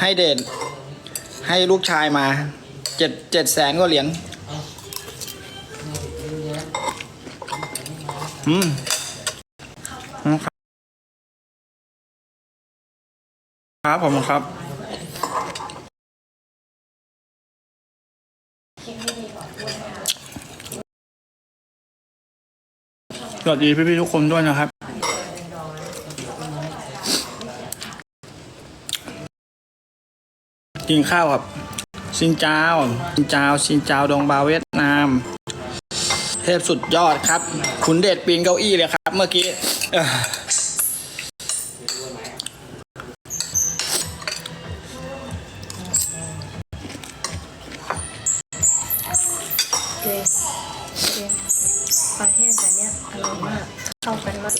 ให้เดทให้ลูกชายมาเจ็ดเจ็ดแสนกว่าเหรียญอืมครับผมครับสวัสดีพี่ๆทุกคนด้วยนะครับ กินข้าวกับซินเจ้าซินเจ้าซินเจ้าดงบาเวียดนาม เทพสุดยอดครับคุณเดชปีนเก้าอี้เลยครับ เมื่อกี้เอ่อเจเจปลาแห้งแต่เนี้ยอร่อยมากเข้ากันมาก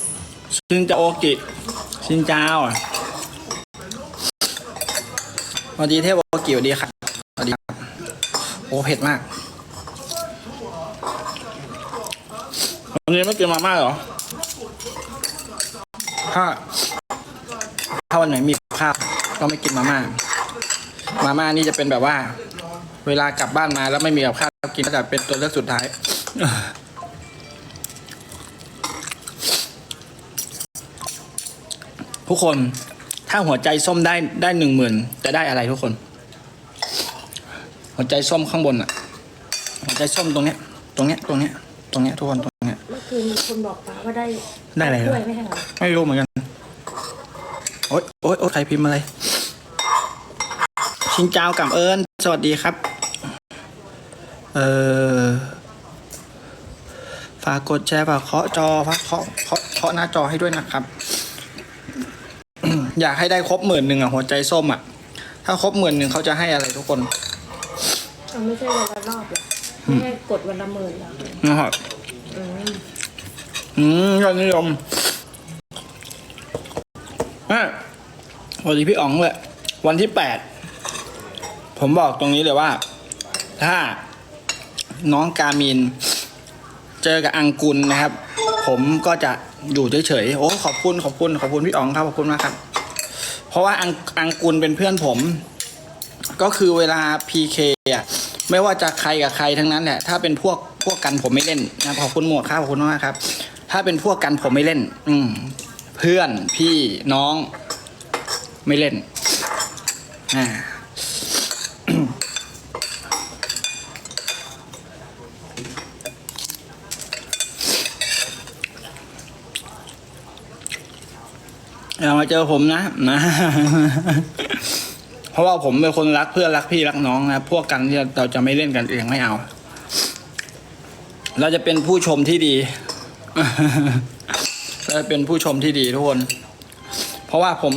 ซินเจ้าโอกิซินเจ้า สวัสดีเทพโอกิสวัสดีครับสวัสดีครับ โอ้เผ็ดมากวันนี้ไม่กินมาม่าเหรอ ถ้า ถ้าวันไหนมีข้าวก็ไม่กินมาม่า มาม่านี่จะเป็นแบบว่า เวลากลับบ้านมาแล้วไม่มีกับข้าวกินก็จะเป็นตัวเลือกสุดท้ายทุกคน ถ้าหัวใจส้มได้ได้หนึ่งหมื่นจะได้อะไรทุกคน หัวใจส้มข้างบนอะหัวใจส้มตรงเนี้ย ตรงเนี้ยตรงเนี้ยตรงเนี้ยทุกคนตรงเนี้ยเมื่อคืนมีคนบอกป้าว่าได้ได้อะไรเหรกอล้วยไม่ใช่เหรอไม่รู้เหมือนกันโอ๊ยโอ๊ยโอ๊ยใครพิมพ์อะไรชินเจ้ากับเอิญสวัสดีครับ เออฝากกดแชร์ฝากเคาะจอฝากเคาะเคาะเคาะหน้าจอให้ด้วยนะครับ อยากให้ได้ครบหมื่นหนึ่งอะหัวใจส้มอะ ถ้าครบหมื่นหนึ่งเขาจะให้อะไรทุกคนเอาไม่ใช่วันละรอบหรอไม่ใช่กดวันละหมื่นหรอนะครับอืมอืมยอดนิยมอะสวัสดีพี่อ๋องเลยวันที่แปดผมบอกตรงนี้เลยว่า ถ้าน้องกามิน เจอกับอังกุลนะครับ ผมก็จะอยู่เฉยๆโอ้ขอบคุณขอบคุณขอบคุณพี่อ๋องครับขอบคุณมากครับเพ ราะว่าอังอังกุลเป็นเพื่อนผม ก็คือเวลา PK อะไม่ว่าจะใครกับใครทั้งนั้นแหละถ้าเป็นพวกพวกกันผมไม่เล่นนะขอบคุณหมวดครับขอบคุณมากครับ ถ้าเป็นพวกกันผมไม่เล่น อืมเพื่อนพี่น้องไม่เล่นอ่า อย่ามา เจอผมนะนะ เพราะว่าผมเป็นคนรักเพื่อนรักพี่รักน้องนะพวกกันเราจะไม่เล่นกันเองไม่เอา เราจะเป็นผู้ชมที่ดีเราจะเป็นผู้ชมที่ดีทุกคน เพราะว่าผม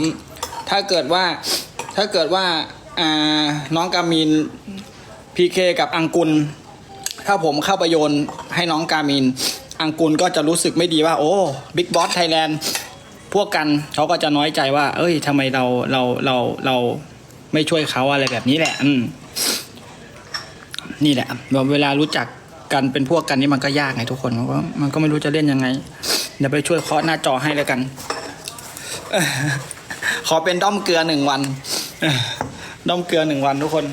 ถ้าเกิดว่า ถ้าเกิดว่าน้องกามินพีเคกับอังกุล ถ้าผมเข้าไปโยนให้น้องกามิน อังกุลก็จะรู้สึกไม่ดีว่า โอ้บิ๊กบอสไทยแลนด์ พวกกันเขาก็จะน้อยใจว่า เอ้ยทำไมเราเราเราเราไม่ช่วยเขาอะไรแบบนี้แหละ อืมนี่แหละเวลารู้จักกันเป็นพวกกันนี่มันก็ยากไงทุกคนมันก็มันก็ไม่รู้จะเล่นยังไงเดี๋ยวไปช่วยเคาะหน้าจอให้แล้วกัน ขอเป็นด้อมเกลือหนึ่งวันด้อมเกลือหนึ่งวันทุกคน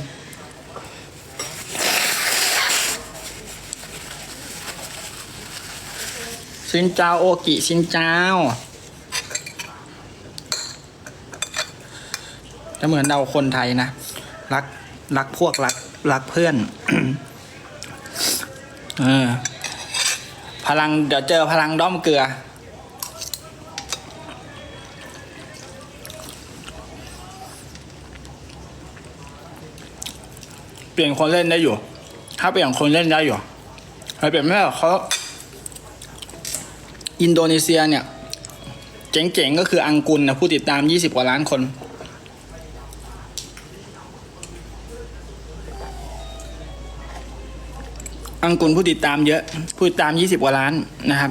ชินเจ้าโอกิชินเจ้า จะเหมือนเราคนไทยนะ รักรักพวกรักรักเพื่อน เออ พลังเดี๋ยวเจอพลังด้อมเกลือ เปลี่ยนคนเล่นได้อยู่ ถ้าเปลี่ยนคนเล่นได้อยู่ใครเปลี่ยนไม่ได้หรอกเขาอินโดนีเซียเนี่ย เจ๋งๆก็คืออังกุลนะผู้ติดตาม 20 กว่าล้านคน อังกุลผู้ติดตามเยอะ ผู้ติดตาม20กว่าล้านนะครับ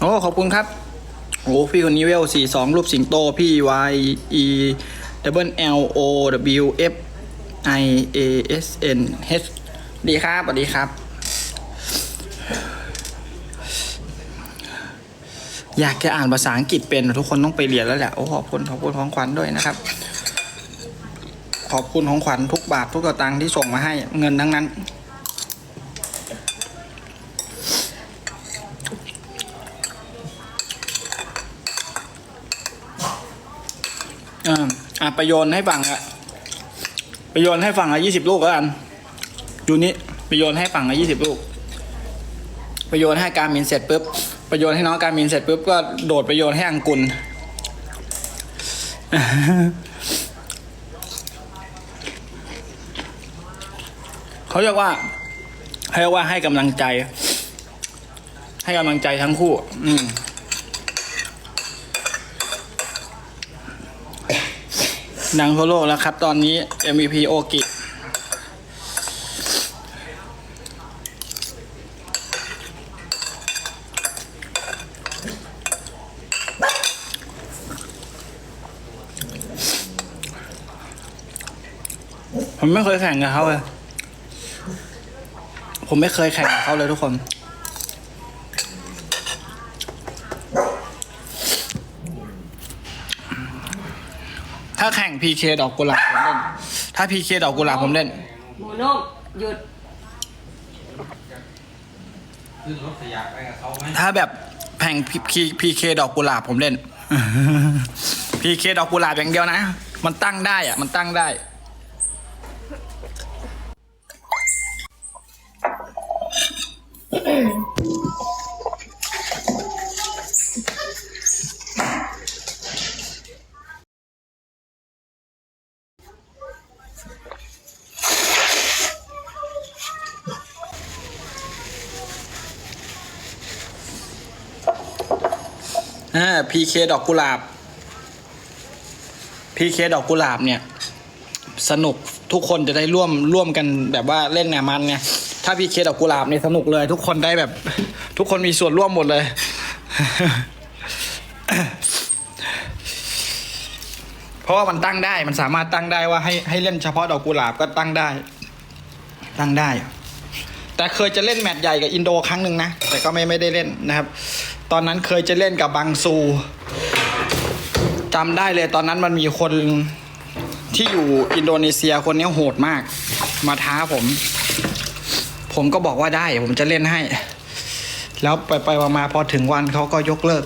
โอ้ ขอบคุณครับโอ้พี่คนนี้เวลสี่สองรูปสิงโต พี่ Y E W L O W F I A S N H ดีครับสวัสดีครับ อยากจะอ่านภาษาอังกฤษเป็น ทุกคนต้องไปเรียนแล้วแหละ โอ้ ขอบคุณ ขอบคุณของขวัญด้วยนะครับ ขอบคุณของขวัญทุกบาททุกสตางที่ส่งมาให้เงินทั้งนั้นอออะประโยนให้ฟังอะประโยนให้ฟังละยี่สิบลูกแล้วกันอยู่นี้ประโยนให้ฟังละยี่สิบลูก ประโยนให้การมินเสร็จปุ๊บ ประโยนให้น้องการมินเสร็จปุ๊บก็โดดประโยนให้อังกุล เขาเรียกว่าเรียกว่าให้กำลังใจ ให้กำลังใจทั้งคู่ อืมดังทั่วโลกแล้วครับ ตอนนี้ MVP โอกิผมไม่เคยแข่งกับเขาเลย ผมไม่เคยแข่งกับเขาเลยทุกคน ถ้าแข่ง PK ดอกกุหลาบผมเล่น ถ้า PK ดอกกุหลาบผมเล่น หมูนุ่มหยุดขึ้นรถขยะไปกับเขาไหมถ้าแบบแข่ง PK ดอกกุหลาบผมเล่น PK ดอกกุหลาบอย่างเดียวนะ มันตั้งได้อะมันตั้งได้ อ่า PK ดอกกุหลาบ PK ดอกกุหลาบเนี่ย สนุกทุกคนจะได้ร่วมร่วมกันแบบว่าเล่นเนี่ยมันไง ถ้า PK ดอกกุหลาบเนี่ยสนุกเลย ทุกคนได้แบบ ทุกคนมีส่วนร่วมหมดเลย เพราะว่ามันตั้งได้มันสามารถตั้งได้ว่าให้ให้เล่นเฉพาะดอกกุหลาบก็ตั้งได้ ตั้งได้ แต่เคยจะเล่นแมตช์ใหญ่กับอินโดครั้งหนึ่งนะ แต่ก็ไม่ไม่ได้เล่นนะครับ ตอนนั้นเคยจะเล่นกับบังซูจำได้เลยตอนนั้นมันมีคนที่อยู่อินโดนีเซียคนนี้โหดมาก มาท้าผม ผมก็บอกว่าได้ ผมจะเล่นให้ แล้วไปไปมาพอถึงวันเขาก็ยกเลิก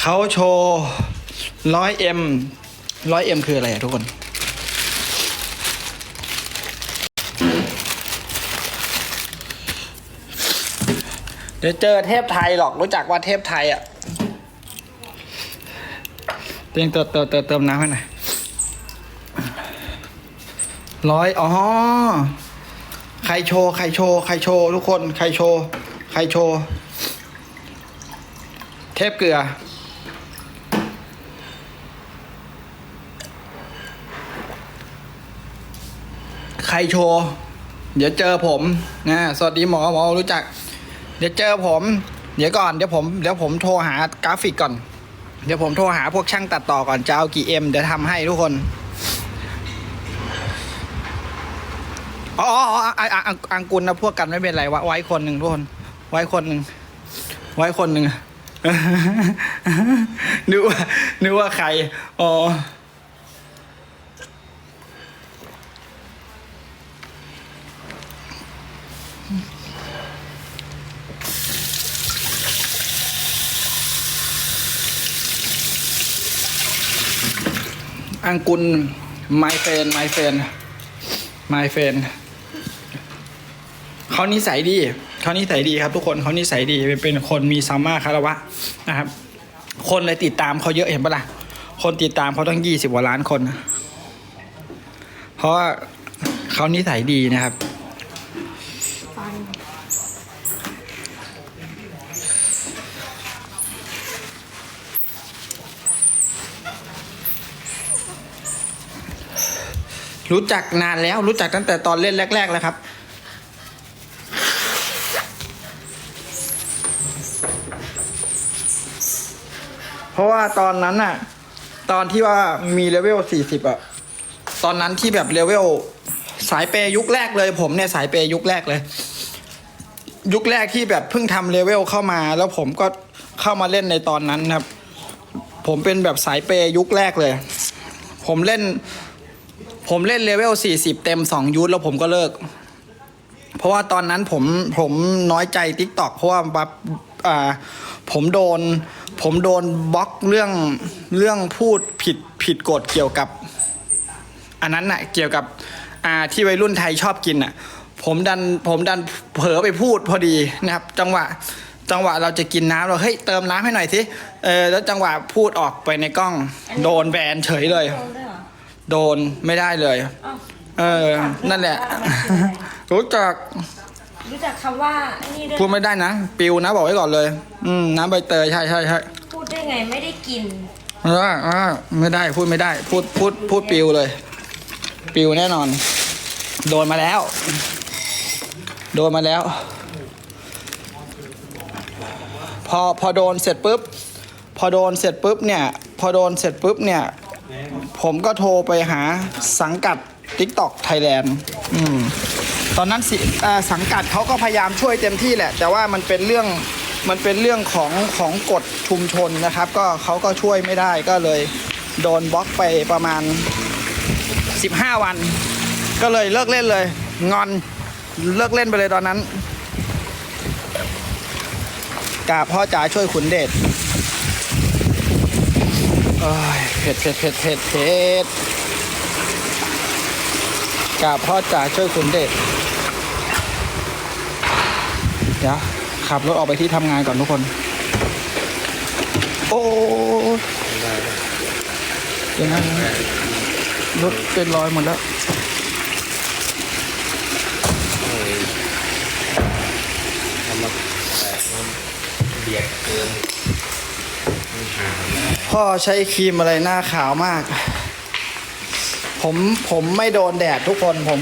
เขาโชว์ร้อยเอ็มร้อยเอ็มคืออะไระทุกคนเดี๋ยวเจอเทพไทยหรอกรู้จักว่าเทพไทยอะ เติมเติมเติมเติมเติมน้ำให้หน่อยร้อยอ๋อใครโชว์ใครโชว์ใครโชว์ทุกคนใครโชว์ใครโชว์เทพเกลือ ใครโชว์เดี๋ยวเจอผมนะสวัสดีหมอหมอรู้จัก เดี๋ยวเจอผม เดี๋ยวก่อนเดี๋ยวผมเดี๋ยวผมโทรหากราฟิกก่อน เดี๋ยวผมโทรหาพวกช่างตัดต่อก่อนจะเอากี่เอ็มเดี๋ยวทำให้ทุกคน อ๋ออ๋ออ๋ออะอะอังอังกุลนะพวกกันไม่เป็นไรวะไว้คนหนึ่งทุกคน ไว้คนหนึ่งไว้คนหนึ่งนึกว่านึกว่าใคร อ๋อ อังกุลไมเฟนไมเฟนไมเฟนเขานิสัยดีเขานิสัยดีครับ ทุกคนเขานิสัยดีเป็นคนมีสัมมาคารวะนะครับ คนเลยติดตามเขาเยอะเห็นปะล่ะ คนติดตามเขาต้องยี่สิบกว่าล้านคน เพราะว่าเขานิสัยดีนะครับ รู้จักนานแล้วรู้จักตั้งแต่ตอนเล่นแรก ๆ แล้วครับ เพราะว่าตอนนั้นน่ะ ตอนที่ว่ามีเลเวลสี่สิบอะตอนนั้นที่แบบเลเวลสายเปยยุคแรกเลย ผมเนี่ยสายเปยยุคแรกเลย ยุคแรกที่แบบเพิ่งทำเลเวลเข้ามา แล้วผมก็เข้ามาเล่นในตอนนั้นครับ ผมเป็นแบบสายเปยยุคแรกเลย ผมเล่น ผมเล่นเลเวล 40 เต็ม 2 ยูทแล้วผมก็เลิก เพราะว่าตอนนั้นผมผมน้อยใจ t ิ k t o k เพราะว่าแบัฟอ่าผมโดน ผมโดนบล็อกเรื่องเรื่องพูดผิดผิดกฎเกี่ยวกับ อันนั้นน่ะเกี่ยวกับอ่าที่วัยรุ่นไทยชอบกินน่ะผมดันผมดันเผลอไปพูดพอดีนะครับ จังหวะจังหวะเราจะกินน้ำเราเฮ้ยเติมน้ำให้หน่อยสิเออแล้วจังหวะพูดออกไปในกล้อง โดนแบนเฉยเลย โดนด้วยเหรอ โดนไม่ได้เลยอ้าวเออ นั่นแหละ รู้จัก รู้จักคำว่าไอ้นี่ด้วยพูดไม่ได้นะ ปิวนะบอกไว้ก่อนเลย อืม น้ำใบเตยใช่ใช่ใช่พูดได้ไงไม่ได้กินไม่ได้อ่าไม่ได้พูดไม่ได้ พูดพูดพูดปิวเลย ปิวแน่นอน โดนมาแล้ว โดนมาแล้ว พอพอโดนเสร็จปุ๊บ พอโดนเสร็จปุ๊บเนี่ย พอโดนเสร็จปุ๊บเนี่ย ผมก็โทรไปหาสังกัด TikTok Thailand อืมตอนนั้นสิสังกัดเขาก็พยายามช่วยเต็มที่แหละ แต่ว่ามันเป็นเรื่องมันเป็นเรื่องของของกฎชุมชนนะครับ ก็เขาก็ช่วยไม่ได้ก็เลยโดนบล็อกไปประมาณ 15 วัน ก็เลยเลิกเล่นเลย งอนเลิกเล่นไปเลยตอนนั้นกาพ่อจ๋าช่วยขุนเดชโอ้ย ผ็ดเผ็ดเผ็ดเผ็ดเผ็ดกาพ่อจ๋าช่วยขุนเดชเดี๋ยวขับรถออกไปที่ทำงานก่อนทุกคน โอ้ยเดี๋ยวนะรถเป็นรอยหมดแล้วทำมาแต่มันเบียดเกิน พ่อใช้ครีมอะไรหน้าขาวมาก ผมผมไม่โดนแดดทุกคนผม